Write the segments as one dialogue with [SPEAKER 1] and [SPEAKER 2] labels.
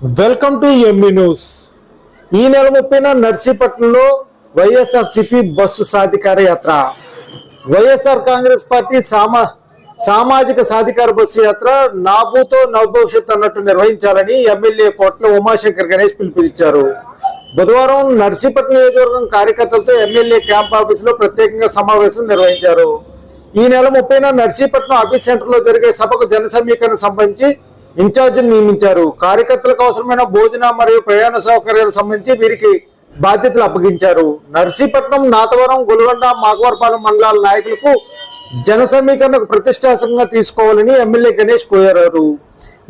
[SPEAKER 1] Welcome to MB news ఈ నెల ముప్పైన నర్సీపట్నంలో వైఎస్ఆర్సిపి బస్సు సాధికార యాత్ర. వైఎస్ఆర్ కాంగ్రెస్ పార్టీ సామా సామాజిక సాధికార బస్సు యాత్ర నాబూతో నవభవిష్యత్ అన్నట్టు నిర్వహించాలని ఎమ్మెల్యే కోట్ల ఉమాశంకర్ గణేష్ పిలుపునిచ్చారు. బుధవారం నర్సీపట్నం నియోజకవర్గం కార్యకర్తలతో ఎమ్మెల్యే క్యాంప్ ఆఫీసులో ప్రత్యేకంగా సమావేశం నిర్వహించారు. ఈ నెల ముప్పైన నర్సీపట్నం ఆఫీస్ సెంటర్లో జరిగే సభకు జన సమీకరణ సంబంధించి ఇన్ఛార్జిని నియమించారు. కార్యకర్తలకు అవసరమైన భోజన మరియు ప్రయాణ సౌకర్యాలకు సంబంధించి వీరికి బాధ్యతలు అప్పగించారు. నర్సీపట్నం నాతవరం గొలుగొండ మాగవరపాలెం మండలాల నాయకులకు జన సమీకరణకు ప్రతిష్టాత్మకంగా తీసుకోవాలని ఎమ్మెల్యే గణేష్ కోరారు.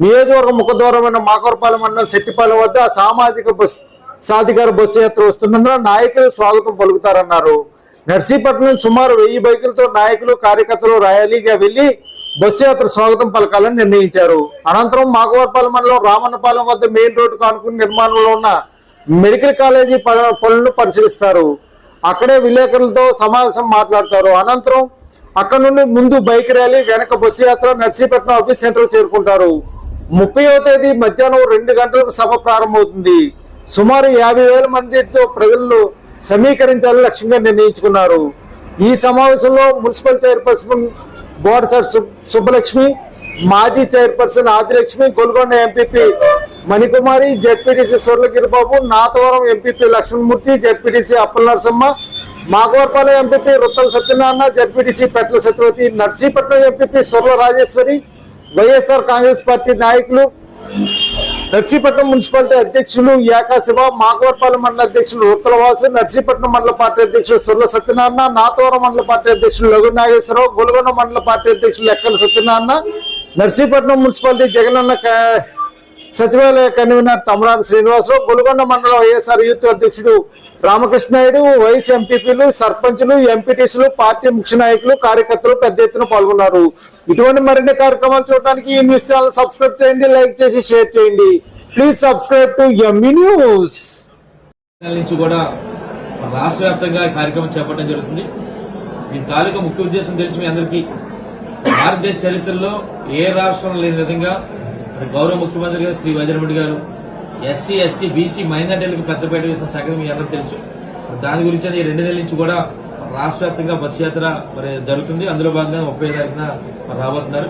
[SPEAKER 1] నియోజకవర్గం ముఖద్వారమైన మాకవరపాలెం మండలం శెట్టిపాలెం వద్ద సామాజిక బస్ సాధికార బస్సు యాత్ర వస్తున్నందున నాయకులు స్వాగతం పలుకుతారన్నారు. నర్సీపట్నం సుమారు వెయ్యి బైకులతో నాయకులు కార్యకర్తలు ర్యాలీగా వెళ్ళి బస్సు యాత్ర స్వాగతం పలకాలని నిర్ణయించారు. అనంతరం మాకవరపాలెం మండలం రామన్నపాలెం వద్ద మెయిన్ రోడ్డు కానుకుని నిర్మాణంలో ఉన్న మెడికల్ కాలేజీ ప- పనులను పరిశీలిస్తారు. అక్కడే విలేకరులతో సమావేశం మాట్లాడతారు. అనంతరం అక్కడ నుండి ముందు బైక్ ర్యాలీ వెనక బస్సు యాత్ర నర్సీపట్నం ఆఫీస్ సెంటర్ చేరుకుంటారు. ముప్పైవ తేదీ మధ్యాహ్నం రెండు గంటలకు సభ ప్రారంభమవుతుంది. సుమారు యాభై వేల మందితో ప్రజలను సమీకరించాలని లక్ష్యంగా నిర్ణయించుకున్నారు. ఈ సమావేశంలో మున్సిపల్ చైర్పర్సన్ బోర్సర్ సుబ్బలక్ష్మి మాజీ chairperson Adilakshmi Golugonda MPP Manikumari ZPTC Sorlagiribabu Nathavaram MPP Lakshmanamurthy ZPTC Appala Narasamma Makavarapalem MPP Ruthala Satyanarayana ZPTC Petla Satyavathi Narsipatnam MPP Sorla Rajeswari YSR Congress party నాయకులు నర్సీపట్నం మున్సిపాలిటీ అధ్యక్షులు యాకాశివ శివ మండల అధ్యక్షులు ఉత్తలవాసు నర్సీపట్నం మండల పార్టీ అధ్యక్షులు సుర్ల సత్యనారాయణ నాతవరం మండల party అధ్యక్షులు లఘు నాగేశ్వరరావు గొలగొండ మండల పార్టీ అధ్యక్షులు లెక్కల సత్యనారాయణ నర్సీపట్నం మున్సిపాలిటీ జగనన్న సచివాలయ కన్వీనర్ తమరాడు శ్రీనివాసరావు గొలగొండ మండల వైఎస్ఆర్ యూత్ అధ్యక్షుడు రామకృష్ణాయుడు వైస్ ఎంపీపీలు సర్పంచులు ఎంపీటీసీలు పార్టీ ముఖ్య నాయకులు కార్యకర్తలు పెద్ద ఎత్తున పాల్గొన్నారు. ఇటువంటి మరిన్ని కార్యక్రమాలు చూడడానికి ఈ న్యూస్ ఛానల్ సబ్స్క్రైబ్ చేయండి లైక్ చేసి షేర్ చేయండి. Please subscribe to ME news.
[SPEAKER 2] నుంచి కూడా రాష్ట్ర వ్యాప్తంగా కార్యక్రమం చేపట్టడం జరుగుతుంది. దీని తాలూకా ముఖ్య ఉద్దేశం తెలిసి మీ అందరికీ భారతదేశ చరిత్రలో ఏ రాష్ట్రం లేని విధంగా గౌరవ ముఖ్యమంత్రి గారు శ్రీ వైద్యరెడ్డి గారు ఎస్సీ ఎస్టీ బీసీ మైనార్టీలకు పెద్దపేట వేసిన సంగతి మీ అందరూ తెలుసు. దాని గురించి ఈ రెండు నెలల నుంచి కూడా రాష్ట్ర వ్యాప్తంగా బస్సు యాత్ర మరి జరుగుతుంది. అందులో భాగంగా ముప్పై తారీఖున రాబోతున్నారు.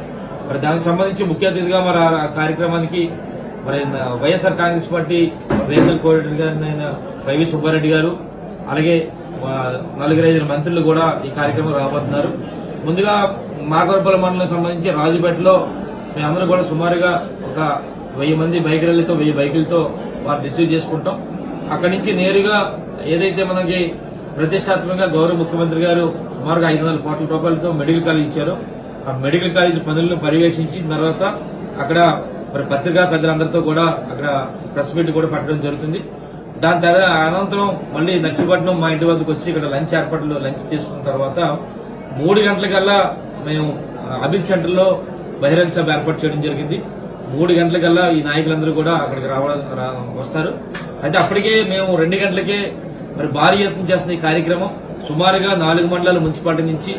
[SPEAKER 2] మరి దానికి సంబంధించి ముఖ్య అతిథిగా మరి ఆ కార్యక్రమానికి మరి వైఎస్ఆర్ కాంగ్రెస్ పార్టీ రేందర్ కోఆర్డినేటర్ గారిన వైవి సుబ్బారెడ్డి గారు అలాగే నలుగురు ఐదు మంత్రులు కూడా ఈ కార్యక్రమం రాబోతున్నారు. ముందుగా మాకవరపల్లి మండలం సంబంధించి రాజుపేటలో మేమందరం కూడా సుమారుగా ఒక వెయ్యి మంది బైక్ ర్యాలీతో వెయ్యి బైకులతో వారు రిసీవ్ చేసుకుంటాం. అక్కడి నుంచి నేరుగా ఏదైతే మనకి ప్రతిష్టాత్మకంగా గౌరవ ముఖ్యమంత్రి గారు సుమారుగా ఐదు వందల కోట్ల రూపాయలతో మెడికల్ కాలేజ్ ఇచ్చారు. ఆ మెడికల్ కాలేజ్ పనులను పర్యవేక్షించిన తర్వాత అక్కడ మరి పత్రికా పెద్దలందరితో కూడా అక్కడ ప్రెస్ మీట్ కూడా పెట్టడం జరుగుతుంది. దాని తర్వాత అనంతరం మళ్ళీ నర్సీపట్నం మా ఇంటి వద్దకు వచ్చి ఇక్కడ లంచ్ ఏర్పాట్లు లంచ్ చేసుకున్న తర్వాత మూడు గంటలకల్లా మేము ఆ, అభిత్ సెంటర్ బహిరంగ సభ ఏర్పాటు చేయడం జరిగింది. మూడు గంటలకల్లా ఈ నాయకులందరూ కూడా అక్కడికి రావడం వస్తారు. అయితే అప్పటికే మేము రెండు గంటలకే మరి భారీ యత్నం చేస్తున్న ఈ కార్యక్రమం సుమారుగా నాలుగు మండలాల మున్సిపాలిటీ నుంచి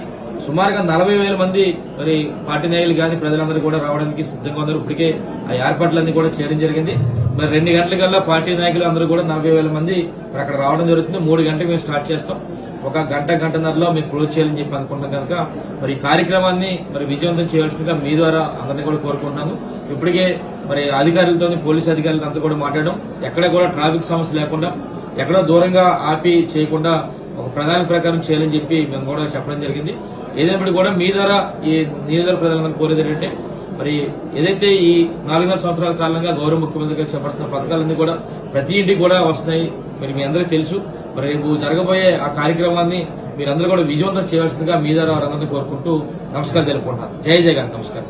[SPEAKER 2] సుమారుగా నలభై వేల మంది మరి పార్టీ నాయకులు కానీ ప్రజలందరూ కూడా రావడానికి సిద్ధంగా ఉన్నారు. ఇప్పటికే ఆ ఏర్పాట్లన్నీ కూడా చేయడం జరిగింది. మరి రెండు గంటలకల్లా పార్టీ నాయకులు అందరూ కూడా నలభై వేల మంది మరి అక్కడ రావడం జరుగుతుంది. మూడు గంటలకు మేము స్టార్ట్ చేస్తాం. ఒక గంట గంటన్నరలో మేము క్లోజ్ చేయాలని చెప్పి అనుకుంటున్నాం కనుక మరి ఈ కార్యక్రమాన్ని మరి విజయవంతం చేయాల్సిందిగా మీ ద్వారా అందరినీ కూడా కోరుకుంటున్నాను. ఇప్పటికే మరి అధికారులతో పోలీస్ అధికారులతో అంతా కూడా మాట్లాడడం ఎక్కడ కూడా ట్రాఫిక్ సమస్య లేకుండా ఎక్కడో దూరంగా ఆపి చేయకుండా ఒక ప్రధాన ప్రకారం చేయాలని చెప్పి మేము కూడా చెప్పడం జరిగింది. ఏదైనప్పటికీ కూడా మీ ద్వారా ఈ నియోజకవర్గ ప్రజలందరూ కోరేది ఏంటంటే మరి ఏదైతే ఈ నాలుగున్నర సంవత్సరాల కాలంగా గౌరవ ముఖ్యమంత్రి గారు చేపడుతున్న పథకాలన్నీ కూడా ప్రతి ఇంటికి కూడా వస్తున్నాయి. మరి మీ అందరికీ తెలుసు. మరి రేపు జరగబోయే ఆ కార్యక్రమాన్ని మీరందరూ కూడా విజయవంతం చేయాల్సిందిగా మీ ద్వారా వారందరినీ కోరుకుంటూ నమస్కారం తెలుపుకుంటాను జై జగన్ నమస్కారం.